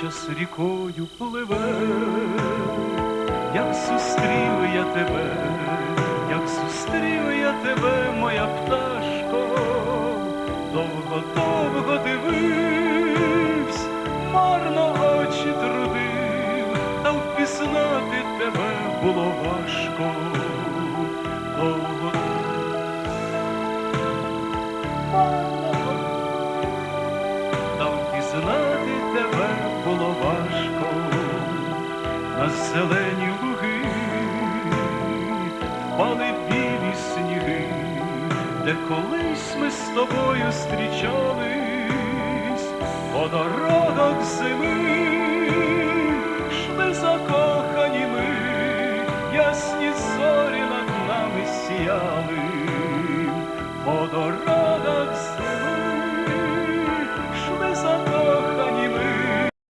час рікою пливе, як зустрів я тебе, як зустрів я тебе, моя пташко, довго, довго дивився, марно очі трудив, та впізнати тебе було важко. Довго зелені луги, впали білі сніги, де колись ми з тобою зустрічались по дорогах зими, шли закохані ми, ясні зорі над нами сіяли, по дорогах.